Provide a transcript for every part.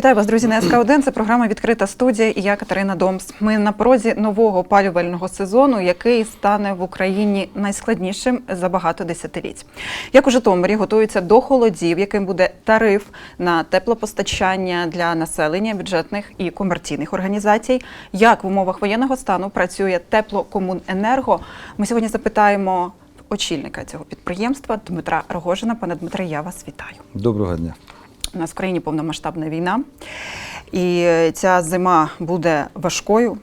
Вітаю вас, друзі, на СК 1 Це програма Відкрита студія і я Катерина Домс. Ми на порозі нового опалювального сезону, який стане в Україні найскладнішим за багато десятиліть. Як у Житомирі готуються до холодів, яким буде тариф на теплопостачання для населення, бюджетних і комерційних організацій. Як в умовах воєнного стану працює теплокомуненерго? Ми сьогодні запитаємо очільника цього підприємства Дмитра Рогожина. Пане Дмитре, я вас вітаю. Доброго дня. У нас в країні повномасштабна війна, і ця зима буде важкою.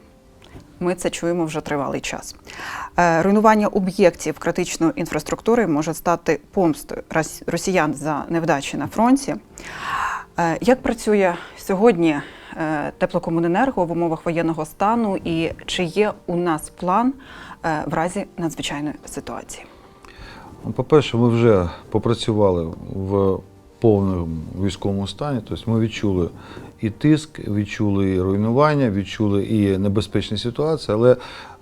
Ми це чуємо вже тривалий час. Е, Руйнування об'єктів критичної інфраструктури може стати помстою росіян за невдачі на фронті. Е, Як працює сьогодні е, теплокомуненерго в умовах воєнного стану, і чи є у нас план е, в разі надзвичайної ситуації? Ну, По-перше, ми вже попрацювали в повному військовому стані. Тобто ми відчули і тиск, відчули і руйнування, відчули і небезпечні ситуації, але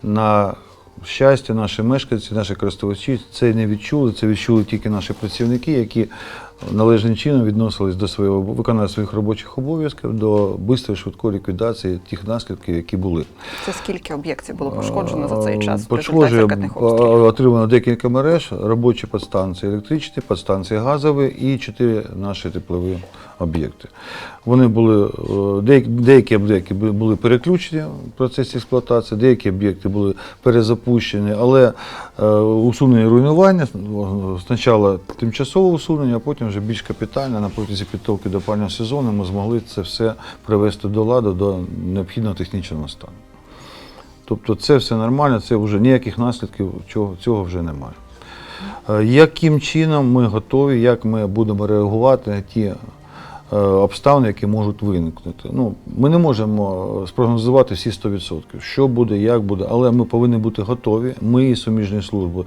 на щастя, наші мешканці, наші користувачі це не відчули. Це відчули тільки наші працівники, які належним чином відносились до свого виконання своїх робочих обов'язків, до швидкої швидкої ліквідації тих наслідків, які були. Це скільки об'єктів було пошкоджено за цей час результаті Пошкодження ракетних обстрілів? отримано декілька мереж, робочі підстанції електричні, підстанції газові і чотири наші теплові об'єкти. Вони були, е, деякі, деякі об'єкти були переключені в процесі експлуатації, деякі об'єкти були перезапущені, але е, усунення руйнування спочатку тимчасове усунення, а потім вже більш капітально на протязі підготовки до опалювального сезону ми змогли це все привести до ладу до необхідного технічного стану. Тобто це все нормально, це вже ніяких наслідків цього, цього вже немає. Е, Яким чином ми готові, як ми будемо реагувати на ті е, обставини, які можуть виникнути? Ну, ми не можемо е, спрогнозувати всі 100%, що буде, як буде, але ми повинні бути готові. Ми і суміжні служби.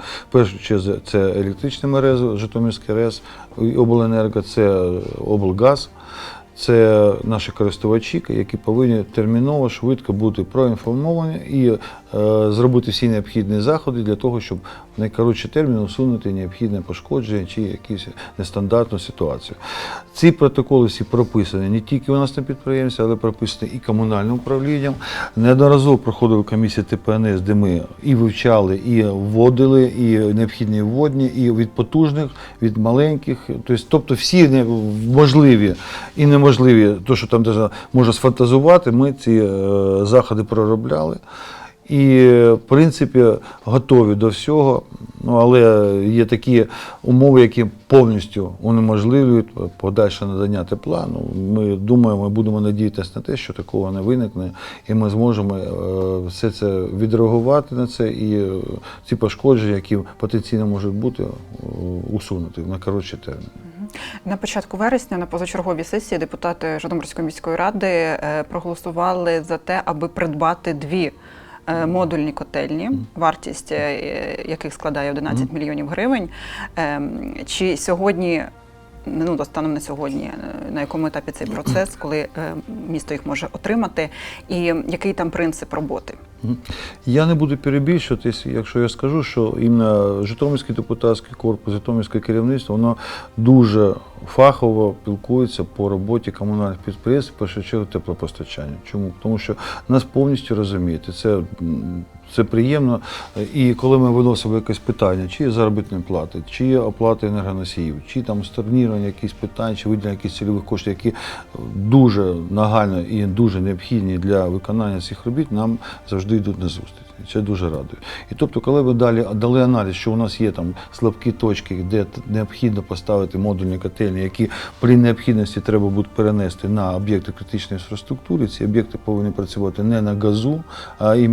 Чергу це електричні мережі, Житомирський РЕС, обленерго, це облгаз. Це наші користувачі, які повинні терміново, швидко бути проінформовані і е, зробити всі необхідні заходи для того, щоб в найкоротший термін усунути необхідне пошкодження чи якісь нестандартну ситуацію. Ці протоколи всі прописані не тільки у нас на підприємстві, але прописані і комунальним управлінням. Неодноразово проходили комісії ТПНС, де ми і вивчали, і вводили, і необхідні вводні, і від потужних, від маленьких. Тобто, тобто всі можливі і неможливі, то, що там можна сфантазувати, ми ці е, заходи проробляли. І, в принципі, готові до всього, ну, але є такі умови, які повністю унеможливлюють подальше надання тепла. Ну, ми думаємо, ми будемо надіятися на те, що такого не виникне, і ми зможемо е, все це відреагувати на це і е, ці пошкодження, які потенційно можуть бути, е, усунути на коротший термін. На початку вересня на позачерговій сесії депутати Житомирської міської ради проголосували за те, аби придбати дві модульні котельні, вартість е, яких складає 11 мільйонів гривень. Ем, Чи сьогодні, ну станом на сьогодні, е, на якому етапі цей процес, коли е, місто їх може отримати, і який там принцип роботи? Я не буду перебільшувати, якщо- я скажу, що іменно Житомирський депутатський корпус, Житомирське керівництво, воно дуже фахово пілкується по роботі комунальних підприємств, першу чергу теплопостачання. Чому? Тому що нас повністю розумієте, це, це приємно. І коли ми виносимо якесь питання, чи є заробітні плати, чи є оплати енергоносіїв, чи там сторнірування якісь питань, чи виділення якихось цільових коштів, які дуже нагально і дуже необхідні для виконання цих робіт, нам завжди йдуть на зустріч. Це дуже радує. І тобто, коли ви далі дали аналіз, що у нас є там слабкі точки, де необхідно поставити модульні котельні, які при необхідності треба буде перенести на об'єкти критичної інфраструктури, ці об'єкти повинні працювати не на газу, а і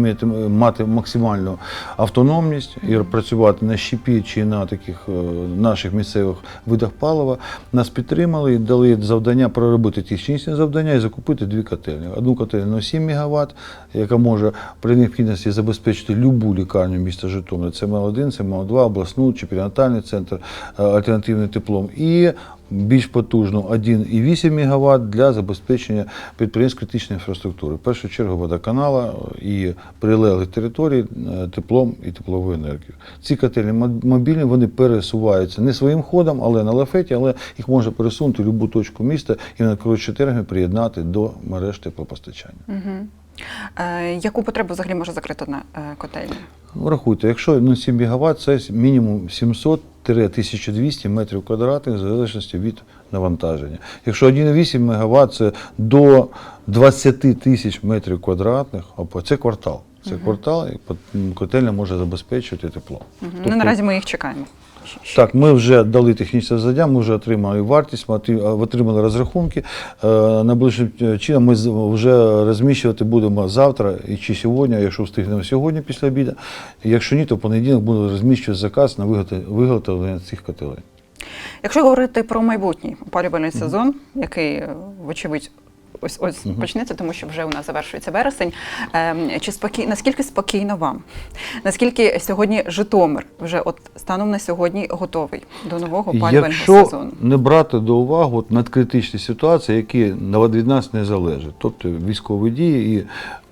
мати, максимальну автономність і працювати на щепі чи на таких е, наших місцевих видах палива. Нас підтримали і дали завдання проробити технічні завдання і закупити дві котельні. Одну котельну на 7 МВт, яка може при необхідності забезпечити забезпечити любу лікарню міста Житомира. Це МЛ1, це МЛ2, обласну чи перинатальний центр е, альтернативним теплом. І більш потужну 1,8 МВт для забезпечення підприємств критичної інфраструктури. В першу чергу водоканала і прилеглих територій е, теплом і тепловою енергією. Ці котельні мобільні вони пересуваються не своїм ходом, але на лафеті, але їх можна пересунути в будь-яку точку міста і на коротші терміни приєднати до мереж теплопостачання. Угу. Е, яку потребу взагалі може закрити на е, котельні? Ну, рахуйте, якщо ну, 7 МВт, це мінімум 700-1200 метрів квадратних в залежності від навантаження. Якщо 1,8 МВт, це до 20 тисяч метрів квадратних, це квартал. Це квартал, і котельня може забезпечувати тепло. Угу. Тобто- ну, наразі ми їх чекаємо. Так, ми вже дали технічне завдання, ми вже отримали вартість, ми отримали розрахунки. Е, Найближчим чином ми вже розміщувати будемо завтра і чи сьогодні, якщо встигнемо сьогодні після обіду. Якщо ні, то в понеділок буде розміщувати заказ на виготовлення цих котелень. Якщо говорити про майбутній опалювальний сезон, який, е, вочевидь, ось ось почнеться, тому що вже у нас завершується вересень. Ем, чи спокій... наскільки спокійно вам? Наскільки сьогодні Житомир вже от станом на сьогодні готовий до нового опалювального Якщо сезону? не брати до уваги от надкритичні ситуації, які на- від нас не залежать, тобто військові дії і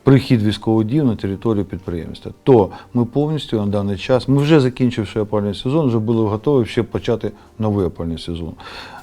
прихід військових дій на територію підприємства, то ми повністю на даний час, ми вже закінчивши опалювальний сезон, вже були готові ще почати новий опалювальний сезон.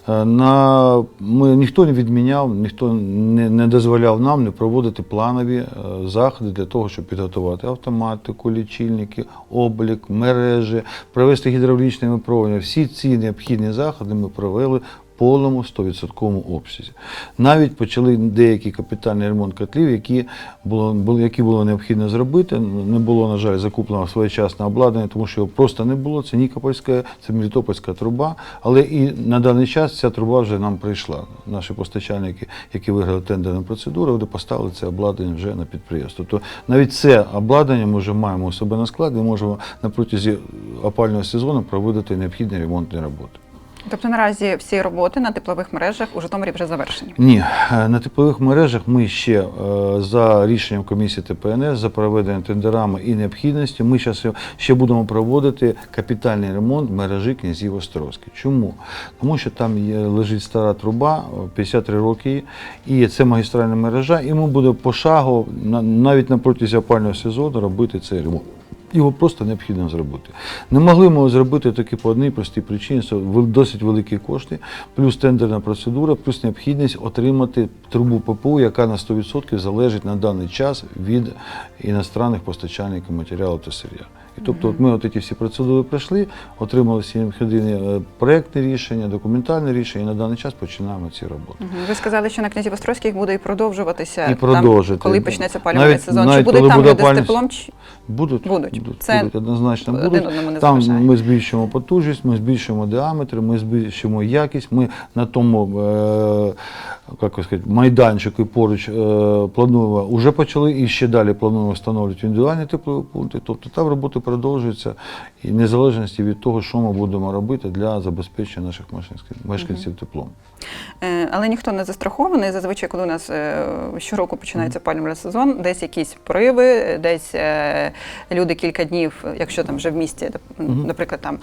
Е, На, ми, ніхто не відміняв, ніхто не, не дозволяв нам не проводити планові е, заходи для того, щоб підготувати автоматику, лічильники, облік, мережі, провести гідравлічне випробування. Всі ці необхідні заходи ми провели повному 100% обсязі. Навіть почали деякий капітальний ремонт котлів, які було, було, які було необхідно зробити. Не було, на жаль, закуплено своєчасне обладнання, тому що його просто не було. Це Нікопольська, це Мелітопольська труба. Але і на даний час ця труба вже нам прийшла. Наші постачальники, які виграли тендерну процедуру, вони поставили це обладнання вже на підприємство. Тобто навіть це обладнання ми вже маємо у себе на складі, можемо на протязі опального сезону проводити необхідні ремонтні роботи. Тобто наразі всі роботи на теплових мережах у Житомирі вже завершені. Ні, е, на теплових мережах ми ще е, за рішенням комісії ТПНС за проведення тендерами і необхідності. Ми зараз ще будемо проводити капітальний ремонт мережі князів Острозьких. Чому? Тому що там лежить стара труба, е, 53 роки, і це магістральна мережа, і ми будемо пошагово навіть на протязі опального сезону робити цей ремонт. Його просто необхідно зробити. Не могли ми зробити тільки по одній простій причині, це досить великі кошти, плюс тендерна процедура, плюс необхідність отримати трубу ППУ, яка на 100% залежить на даний час від іностранних постачальників матеріалу та сир'я. І тобто, от ми от ці всі процедури пройшли, отримали всі необхідні е, проектні рішення, документальні рішення, і на даний час починаємо ці роботи. Ви сказали, що на князів Острозьких буде і продовжуватися І там, коли почнеться опалювальний Навіть- сезон. Чи будуть там буде люди з теплом? Чи... Будуть, Будуть. будуть, Це будуть однозначно один будуть. одному не Там ми збільшуємо потужність, ми збільшуємо діаметр, ми збільшуємо якість. Ми на тому е, як сказати, майданчику поруч е, плануємо, вже почали і ще далі плануємо встановлювати індивідуальні теплові пункти. Тобто там роботи продовжуються і незалежності від того, що ми будемо робити для забезпечення наших мешканців, теплом. Е, Але ніхто не застрахований. Зазвичай, коли у нас е, щороку починається опалювальний сезон, десь якісь пориви, десь е, люди кілька днів, якщо там вже в місті, наприклад, там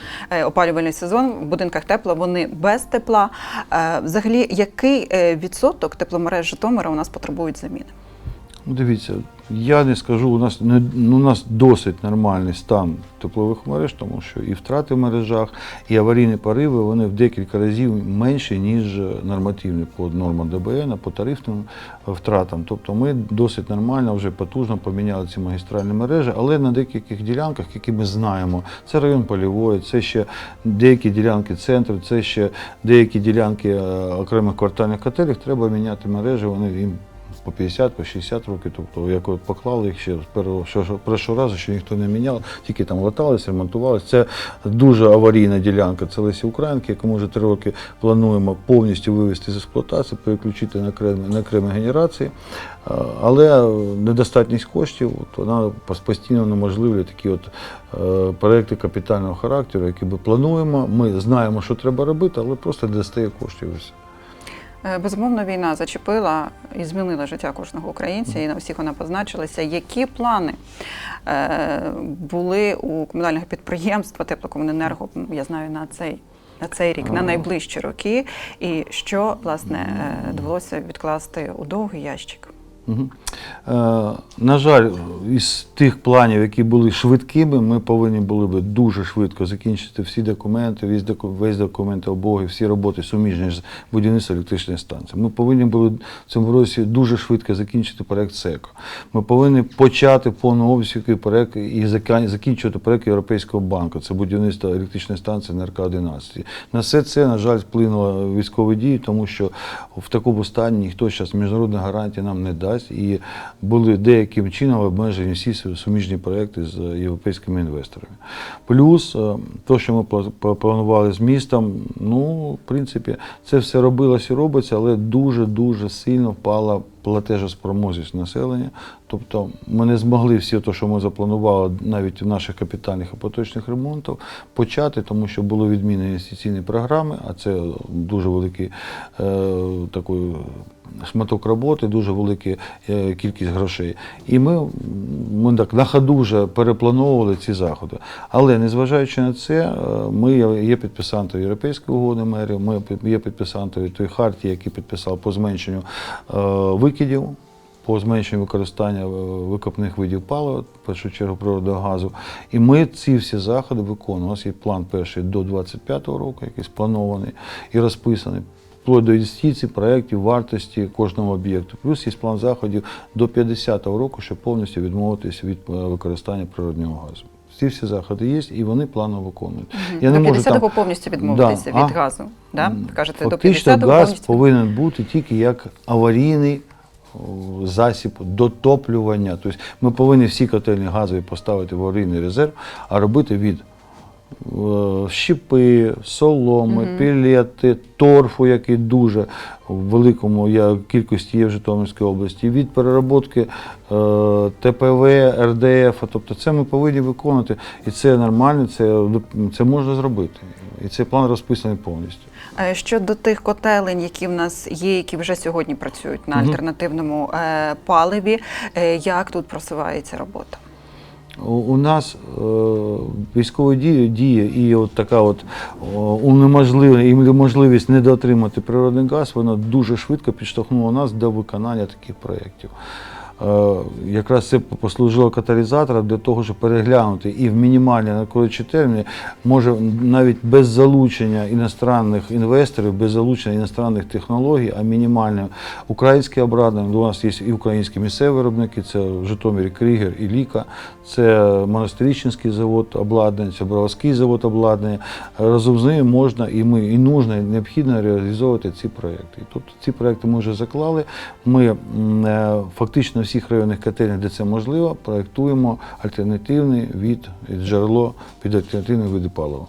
опалювальний сезон, в будинках тепло, вони без тепла. Взагалі, який відсоток тепломереж Житомира у нас потребують заміни? Ну, Дивіться, я не скажу, у нас не ну, у нас досить нормальний стан теплових мереж, тому що і втрати в мережах, і аварійні пориви вони в декілька разів менші, ніж нормативні по нормам ДБН, по тарифним втратам. Тобто ми досить нормально вже потужно поміняли ці магістральні мережі, але на деяких ділянках, які ми знаємо, це район Полівої, це ще деякі ділянки центру, це ще деякі ділянки е, окремих квартальних котелів, треба міняти мережі, вони їм по 50, по 60 років, тобто як поклали їх ще з першого, разу, що ніхто не міняв, тільки там латались, ремонтувалися. Це дуже аварійна ділянка, це Лесі Українки, яку ми вже три роки плануємо повністю вивести з експлуатації, переключити на окремі, на окремі генерації. Але недостатність коштів от, вона постійно неможливлює такі от е, проекти капітального характеру, які ми плануємо. Ми знаємо, що треба робити, але просто не достає коштів. Е, Безумовно, війна зачепила і змінила життя кожного українця, і на всіх вона позначилася. Які плани е, були у комунального підприємства Теплокомуненерго, я знаю, на цей, на цей рік, на найближчі роки, і що власне е, довелося відкласти у довгий ящик? Е, на жаль, із тих планів, які були швидкими, ми повинні були би дуже швидко закінчити всі документи, весь, доку- весь документообоги, всі роботи суміжні з будівництва електричної станції. Ми повинні були в цьому році дуже швидко закінчити проект СЕКО. Ми повинні почати повну обсягу проект і закінчувати проект Європейського банку. Це будівництво електричної станції НРК 11. На все це, на жаль, вплинуло військові дії, тому що в такому стані ніхто зараз міжнародних гарантій нам не дасть. І були деяким чином обмежені всі суміжні проекти з європейськими інвесторами. Плюс то, те, що ми пла- пла- планували з містом, ну, в принципі, це все робилось і робиться, але дуже-дуже сильно впала платежоспроможність населення. Тобто ми не змогли всі те, що ми запланували навіть в наших капітальних і поточних ремонтах, почати, тому що були відмінені інвестиційні програми, а це дуже великий е, такий шматок роботи, дуже велика е, кількість грошей. І ми, ми так на ходу вже переплановували ці заходи. Але незважаючи на це, е, ми є- підписантами Європейської угоди мерів, ми є підписантами тої хартії, які підписав по зменшенню е, викидів. По зменшенню використання е, викопних видів палива, в першу чергу природного газу. І ми ці всі заходи виконуємо. У нас є план перший до 25-го року, який спланований і розписаний. Вплоть до інвестицій, проєктів, вартості кожного об'єкту. Плюс є план заходів до 50-го року, щоб повністю відмовитися від е, використання природного газу. Ці всі заходи є, і вони планово виконують. До 50-го повністю відмовитися Да, від а? газу. Да? Кажете, до 50-го газ повинен бути тільки як аварійний засіб дотоплювання. Тобто ми повинні всі котельні газові поставити в аварійний резерв, а робити від е, щепи, соломи, пілети, торфу, який дуже в великому я- кількості є в Житомирській області, від переробки е, ТПВ, РДФ. Тобто це ми повинні виконати. І це нормально, це, це можна зробити. І цей план розписаний повністю. Е, Щодо тих котелень, які в нас є, які вже сьогодні працюють на альтернативному е, паливі, е, як тут просувається робота? У, нас е, військові дії, дії і от така от можливість недоотримати природний газ, вона дуже швидко підштовхнула нас до виконання таких проєктів. Е, якраз це послужило каталізатором для того, щоб переглянути і в мінімальні накладчі терміни, може навіть без залучення іностранних інвесторів, без залучення іностранних технологій, а мінімальне українське обладнання. У нас є і українські місцеві виробники, це в Житомирі Крігер і Ліка, це Монастирічний завод обладнання, це Броварський завод обладнання. Разом з ними можна і ми і нужно, і необхідно реалізовувати ці проекти. Тобто ці проекти ми вже заклали. Ми е, фактично всіх районних котельнях, де це можливо, проектуємо альтернативний від джерело під альтернативні види палива.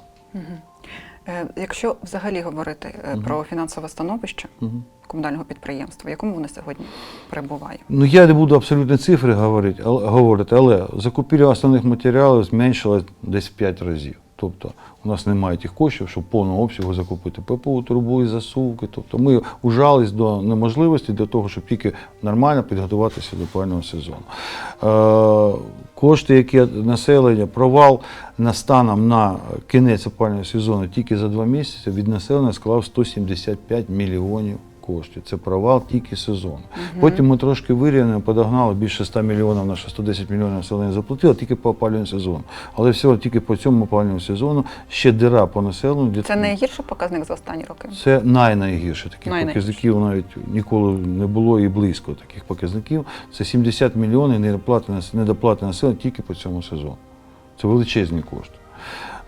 Е, Якщо взагалі говорити е, про фінансове становище Мгм. комунального підприємства, в якому воно сьогодні перебуває? Ну я не буду абсолютні цифри говорити, але, говорити, але закупівля основних матеріалів зменшилась десь в 5 разів. Тобто у нас немає тих коштів, щоб повного обсягу закупити ППУ, трубу і засувки. Тобто ми ужались до неможливості для того, щоб тільки нормально підготуватися до опалювального сезону. Е, кошти, які населення, провал на станом на кінець опалювального сезону тільки за два місяці від населення склав 175 мільйонів коштів. Це провал тільки сезону. Потім ми трошки вирівняно подогнали більше 100 мільйонів, наше 110 мільйонів населення заплатило тільки по опалювальному сезону. Але всього тільки по цьому опалювальному сезону ще дира по населенню. де- Це найгірший показник за останні роки. це най-найгірше. Таких Найнайгірше. показників навіть ніколи не було і близько таких показників. Це 70 мільйонів недоплати населення тільки по цьому сезону. Це величезні кошти.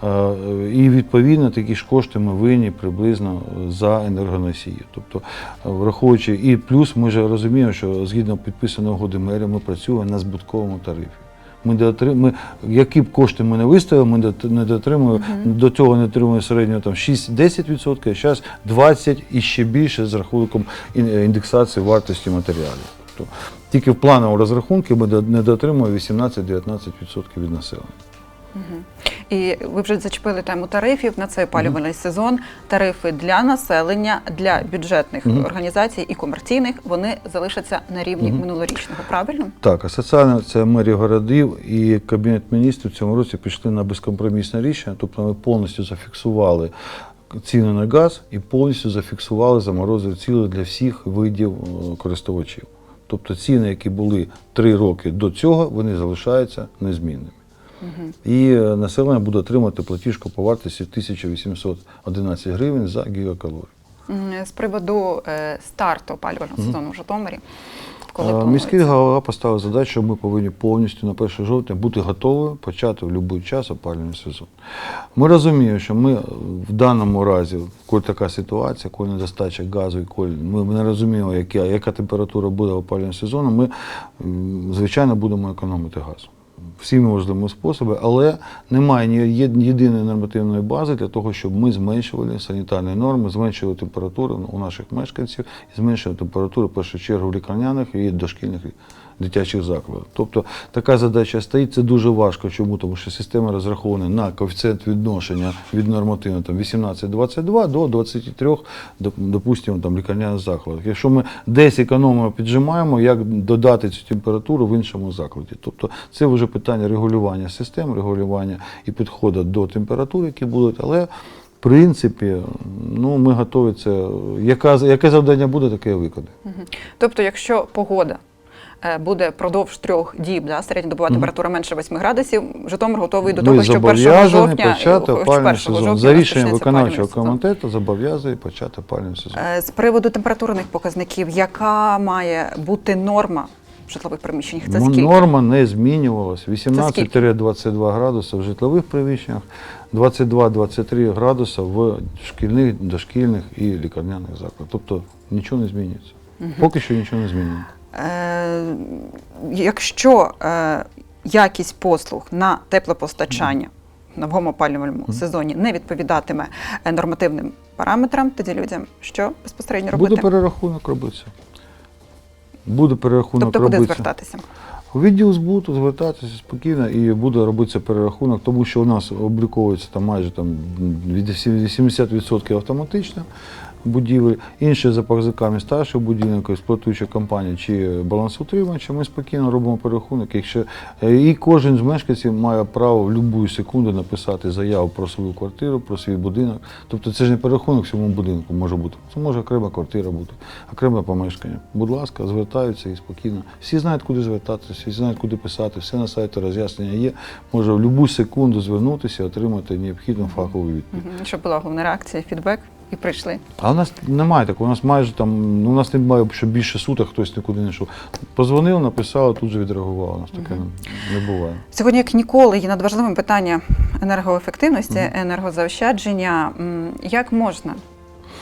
Е, І відповідно такі ж кошти ми винні приблизно за енергоносії. Тобто, е, враховуючи, і плюс ми ж розуміємо, що згідно підписаної угоди мерія, ми працюємо на збутковому тарифі. Ми ми, які б кошти ми не виставили, ми не дотримуємо, до цього не отримуємо середньо там 6-10%, а зараз 20% і ще більше з рахунком індексації вартості матеріалів. Тобто, тільки в плановому розрахунку ми не дотримуємо 18-19% від населення. І ви вже зачепили тему тарифів на цей опалювальний сезон. Тарифи для населення, для бюджетних Мгм. організацій і комерційних вони залишаться на рівні минулорічного. Правильно? Так, асоціальна це мерія городів і Кабінет міністрів в цьому році пішли на безкомпромісне рішення, тобто ми повністю зафіксували ціни на газ і повністю зафіксували заморозив ціли для всіх видів е, користувачів. Тобто ціни, які були три роки до цього, вони залишаються незмінними. І е, населення буде отримати платіжку по вартості 1811 гривень за гігакалорію. З приводу е, старту опалювального сезону в Житомирі. Коли Е. Міський голова поставив задачу, що ми повинні повністю на 1 жовтня бути готові почати в будь-який час опалювальний сезон. Ми розуміємо, що ми в даному разі, коли така ситуація, коли недостача газу, коли ми не розуміємо, яка, яка температура буде опалювального сезону, ми, звичайно, будемо економити газ. Всіми можливі способи, але немає ні єдиної нормативної бази для того, щоб ми зменшували санітарні норми, зменшували температуру у наших мешканців і зменшували температуру в першу чергу лікарняних і дошкільних дитячих закладах. Тобто така задача стоїть. Це дуже важко. Чому? Тому що система розрахована на коефіцієнт відношення від нормативного там 18-22 до 23, доп- допустимо, там лікарняних закладах. Якщо ми десь економимо, піджимаємо, як додати цю температуру в іншому закладі. Тобто це вже питання регулювання систем, регулювання і підходу до температур, які будуть, але. В принципі, ну ми готові це. Яка, яке завдання буде, таке і виконаємо. Тобто, якщо погода буде продовж трьох діб, да, середньодобова Мгм. температура менше 8 градусів, Житомир готовий до Ми того, що 1 зобов'язані жовтня, почати хоч опалювальний сезон. За рішенням виконавчого комітету зобов'язані почати опалювальний сезон. Е, З приводу температурних показників, яка має бути норма в житлових приміщеннях? Це Ну, скільки? Норма не змінювалась. скільки? 18-22 градуси в житлових приміщеннях, 22-23 градуси в шкільних, дошкільних і лікарняних закладах. Тобто нічого не змінюється. Поки що нічого не змінюється. Е, Якщо е, якість послуг на теплопостачання в новому опалювальному сезоні не відповідатиме е, нормативним параметрам, тоді людям що безпосередньо робити? Буде перерахунок робитися. Буде перерахунок тобто куди звертатися? У відділ збуту звертатися спокійно і буде робитися перерахунок, тому що у нас обліковується там майже там від 70% автоматично будівель, інші за показниками старших будинок, експлуатуюча компанія чи балансоутримувача, ми спокійно робимо перерахунок. Якщо е, і кожен з мешканців має право в будь-яку секунду написати заяву про свою квартиру, про свій будинок. Тобто це ж не перерахунок всьому будинку може бути. Це може окрема квартира бути, окреме помешкання. Будь ласка, звертаються і спокійно. Всі знають, куди звертатися, всі знають, куди писати, все на сайті роз'яснення є. Може в будь-яку секунду звернутися отримати необхідну фахову відповідь. Щоб була головна реакція, фідбек і прийшли. А у нас немає такого, у нас майже там, ну, у нас немає, що більше суток хтось нікуди не йшов. Позвонив, написав, тут же відреагував. У нас таке не буває. Сьогодні, як ніколи, є надважливим питання енергоефективності, енергозаощадження. Як можна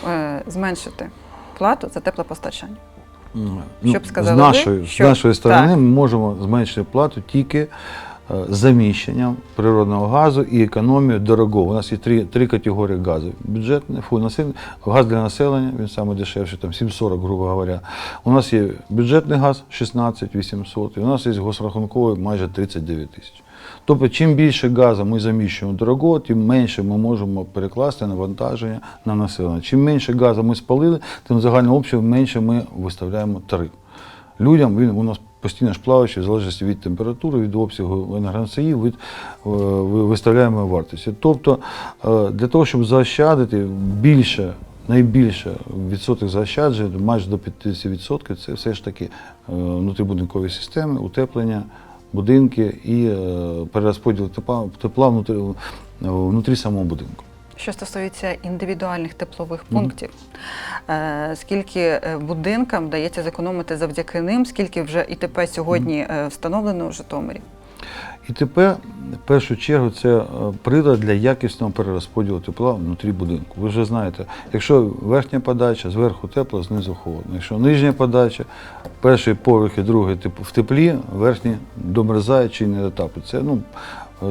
е, зменшити плату за теплопостачання? Щоб сказали з ви, що- з нашої сторони так. ми можемо зменшити плату тільки заміщенням природного газу і економією дорогого. У нас є три, три категорії газу. Бюджетний, фу, насиль- газ для населення, він саме дешевший, там 7,40, грубо говоря. У нас є бюджетний газ 16 800, і у нас є госрахунковий майже 39 тисяч. Тобто, чим більше газу ми заміщуємо дорогого, тим менше ми можемо перекласти навантаження на населення. Чим менше газу ми спалили, тим загальний обсяг менше ми виставляємо тариф. Людям він у нас постійно ж плаваючий, в залежності від температури, від обсягу енергоносіїв, від е, виставляємо вартості. Тобто, е, для того, щоб заощадити більше, найбільше відсоток заощаджень, майже до 50%, це все ж таки е, внутрібудинкові системи, утеплення, будинки і перерозподіл тепла, тепла внутрі, внутрі самого будинку. Що стосується індивідуальних теплових пунктів, е, скільки е, будинкам вдається зекономити завдяки ним, скільки вже ІТП сьогодні е, встановлено в Житомирі? І тепер, в першу чергу, це прилад для якісного перерозподілу тепла внутрі будинку. Ви вже знаєте, якщо верхня подача, зверху тепло, знизу холодно. Якщо нижня подача, перший поверх і другий в теплі, верхній домерзає чи не дотапить. Це, ну,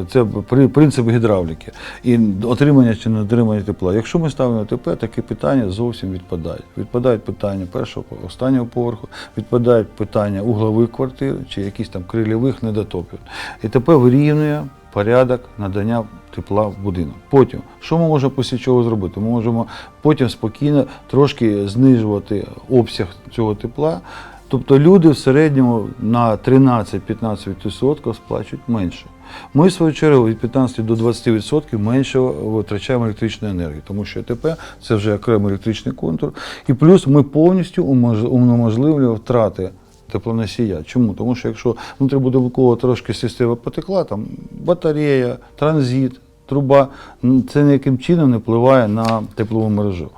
це при- принцип гідравліки. І отримання чи не отримання тепла. Якщо ми ставимо ТП, такі питання зовсім відпадають. Відпадають питання першого, останнього поверху, відпадають питання углових квартир чи якісь там крильових недотопів. І ТП вирівнює порядок надання тепла в будинок. Потім, що ми можемо після чого зробити? Ми можемо потім спокійно трошки знижувати обсяг цього тепла. Тобто люди в середньому на 13-15% сплачують менше. Ми, в свою чергу, від 15 до 20% менше витрачаємо електричної енергії, тому що АТП це вже окремий електричний контур. І плюс ми повністю унеможливлюємо втрати теплоносія. Чому? Тому що якщо внутрібудинково трошки система потекла, там батарея, транзит, труба, це ніяким чином не впливає на теплову мережу.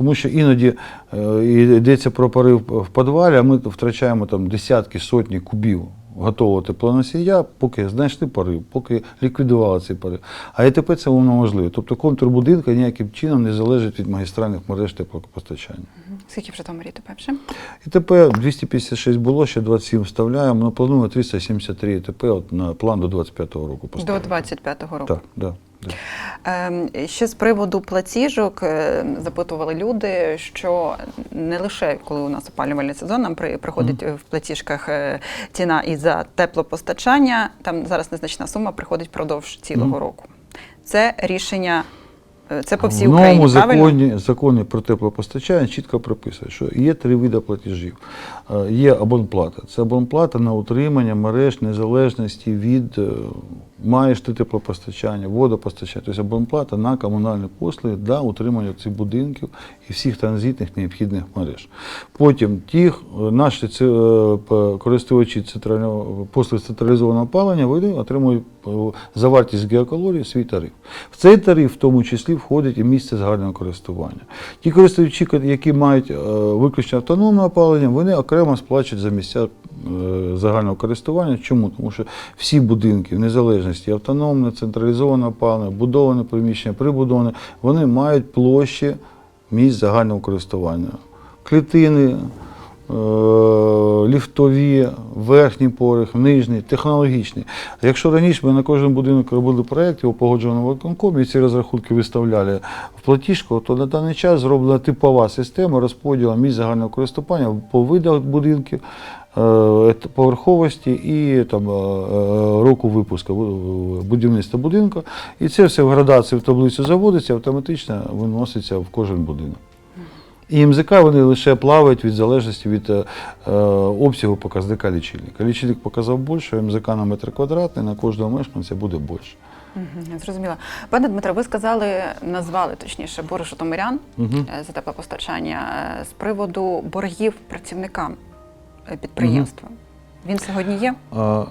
Тому що іноді е, йдеться про пари в підвалі, а ми втрачаємо там десятки, сотні кубів готового теплоносія, поки знайшли пари, поки ліквідували ці пари. А ЕТП це воно можливо. Тобто контур будинку ніяким чином не залежить від магістральних мереж теплопостачання. Скільки в Житомирі ТП вже? ІТП 256 було, ще 27 вставляємо. Ми плануємо 373 ІТП от на план до 25-го року До поставити. 25-го року. Так, да, Ще з приводу платіжок е, запитували люди, що не лише коли у нас опалювальний сезон, нам при- приходить в платіжках е, ціна і за теплопостачання. Там зараз незначна сума приходить впродовж цілого року. Це рішення, е, це по всій в Україні. новому правильно? законі, законі про теплопостачання чітко прописує, що є три види платежів. Е, Є абонплата. Це абонплата на утримання мереж незалежності від е, маєш ти теплопостачання, водопостачання. Тобто абонплата на комунальні послуги для утримання цих будинків і всіх транзитних необхідних мереж. Потім ті, е, наші е, користувачі центрального послуг централізованого опалення, вони отримують е, за вартість геокалорії свій тариф. В цей тариф в тому числі входить і місце загального користування. Ті користувачі, які мають е, виключно автономне опалення, вони окремо сплачують за місця е, загального користування. Чому? Тому що всі будинки, в незалежності автономне, централізоване опалення, будоване приміщення, прибудоване, вони мають площі місць загального користування. Клітини, ліфтові, верхній поверх, нижній, технологічний. Якщо раніше ми на кожен будинок робили проєкт, його погоджували в виконкомі, і ці розрахунки виставляли в платіжку, то на даний час зроблена типова система розподілу місць загального користування по видах будинків, е, поверховості і там, е, е, року випуску будівництва будинку. І це все в градації в таблицю заводиться, автоматично виноситься в кожен будинок. І МЗК вони лише плавають від залежності від е, е, обсягу показника лічильника. Лічильник показав більше, МЗК на метр квадратний, на кожного мешканця буде більше. Мгм, Зрозуміло. Пане Дмитре, ви сказали, назвали точніше борг Мгм. е, за теплопостачання з приводу боргів працівникам підприємства. Він сьогодні є? А,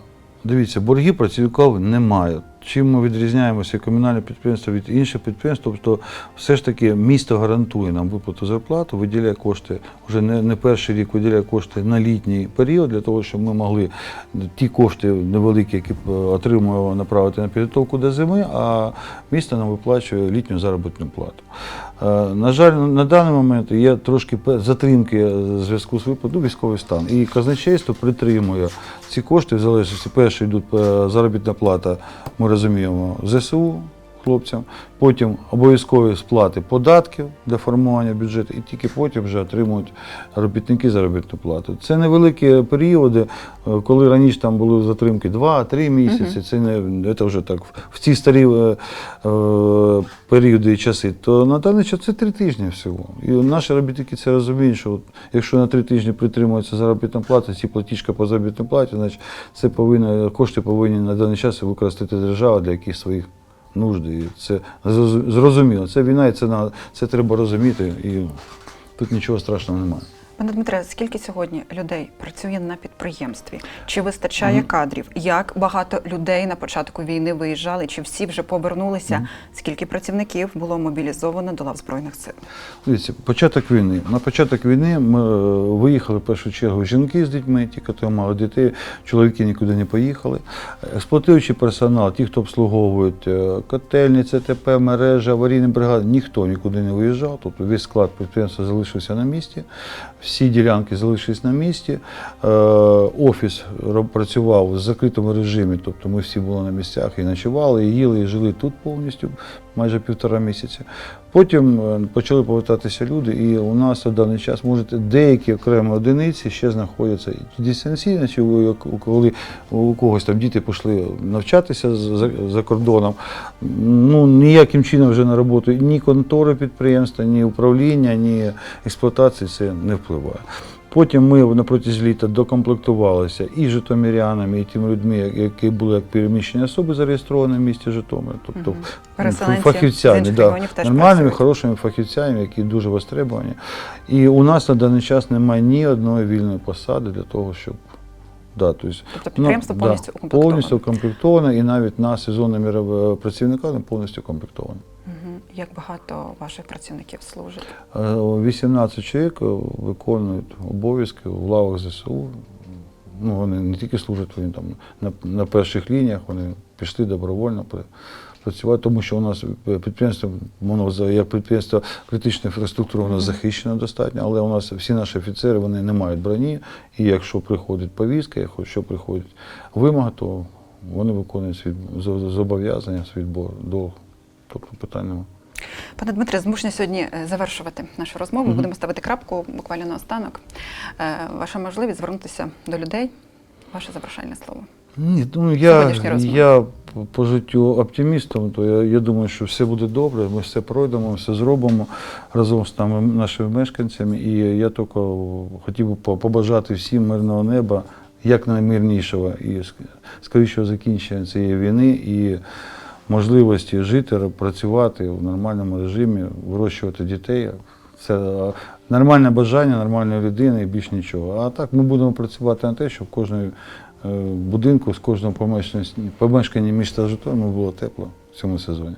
Дивіться, борги працівників немає. Чим ми відрізняємося комунальне підприємство від інших підприємств, тобто все ж таки місто гарантує нам виплату зарплату, виділяє кошти, вже не, не перший рік виділяє кошти на літній період для того, щоб ми могли ті кошти невеликі, які е, отримуємо, направити на підготовку до зими, а місто нам виплачує літню заробітну плату. Е, На жаль, на даний момент є трошки затримки зв'язку з виплатою військовий стан. І казначейство притримує ці кошти в залежності. Перше йдуть е, заробітна плата, ми розуміємо, ЗСУ хлопцям, потім обов'язкові сплати податків для формування бюджету, і тільки потім вже отримують робітники заробітну плату. Це невеликі періоди, е, коли раніше там були затримки 2-3 місяці, це не це вже так в ці старі е, е, періоди і часи, то на даний час це три тижні всього. І наші робітники це розуміють, що от, якщо на три тижні притримується заробітна плата, ці платіжка по заробітній платі, значить це повинно, кошти повинні на даний час використати держава для якихось своїх нужд. І це зроз- зрозуміло. Це війна, і це, це треба розуміти, і тут нічого страшного немає. Пане Дмитре, скільки сьогодні людей працює на підприємстві? Чи вистачає кадрів? Як багато людей на початку війни виїжджали? Чи всі вже повернулися? Скільки працівників було мобілізовано до лав збройних сил? Дивіться, початок війни. На початок війни ми е, виїхали в першу чергу жінки з дітьми, ті, хто мали дітей, чоловіки нікуди не поїхали. Експлуатуючий персонал, ті, хто обслуговують е, котельні, ЦТП, мережі, аварійні бригади, ніхто нікуди не виїжджав. Тобто весь склад підприємства залишився на місці, всі ділянки залишились на місці. Е, Офіс працював в закритому режимі, тобто ми всі були на місцях і ночували, і їли, і жили тут повністю майже півтора місяця. Потім е, почали повертатися люди, і у нас на даний час можете деякі окремі одиниці ще знаходяться дистанційно, коли у когось там діти пішли навчатися за, за кордоном. Ну ніяким чином вже на роботу ні контори підприємства, ні управління, ні експлуатації це не впливає. Потім ми на протязі літа докомплектувалися і житомирянами, і тими людьми, які були як переміщені особи зареєстровані в місті Житомир. Тобто. Переселенці фахівцями, да, нормальними, працюють. хорошими фахівцями, які дуже востребовані. І у нас на даний час немає ні одної вільної посади для того, щоб. Да, тобто, Тобто підприємство ну, повністю да, укомплектоване. повністю укомплектоване, і навіть на сезонними ре- працівниками повністю укомплектоване. Як багато ваших працівників служить? Е, 18 чоловік е, виконують обов'язки в лавах ЗСУ. Ну, вони не тільки служать вони там на, на перших лініях, вони пішли добровольно працювати, тому що у нас підприємство, воно як підприємство критичної інфраструктури, воно захищено достатньо, але у нас всі наші офіцери вони не мають броні, і якщо приходить повістка, якщо приходить вимога, то вони виконують свій зо- зобов'язання, свій бор до тобто питань немає. Пане Дмитре, змушені сьогодні е, завершувати нашу розмову. Мгм. Будемо ставити крапку буквально на останок. Е, Ваша можливість звернутися до людей. Ваше завершальне слово. Ні, ну я, я по- життю оптимістом, то я, я думаю, що все буде добре, ми все пройдемо, все зробимо разом з нами, нашими мешканцями. І я тільки хотів би побажати всім мирного неба, якнаймирнішого і скорішого закінчення цієї війни і можливості жити, працювати в нормальному режимі, вирощувати дітей. Це е, нормальне бажання нормальної людини і більш нічого. А так ми будемо працювати на те, щоб в кожної е, будинку, з кожного помешкання міста Житомир було тепло в цьому сезоні.